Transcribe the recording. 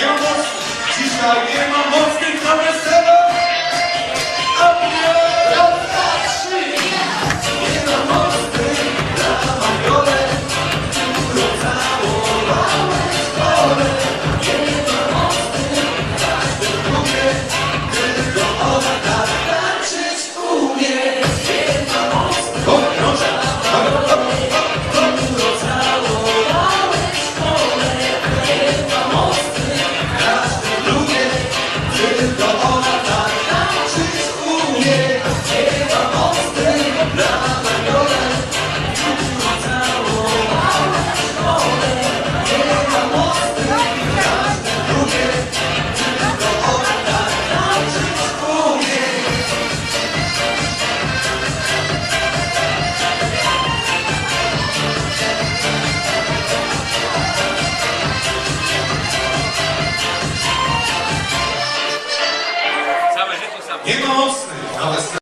Yıldız çizgiler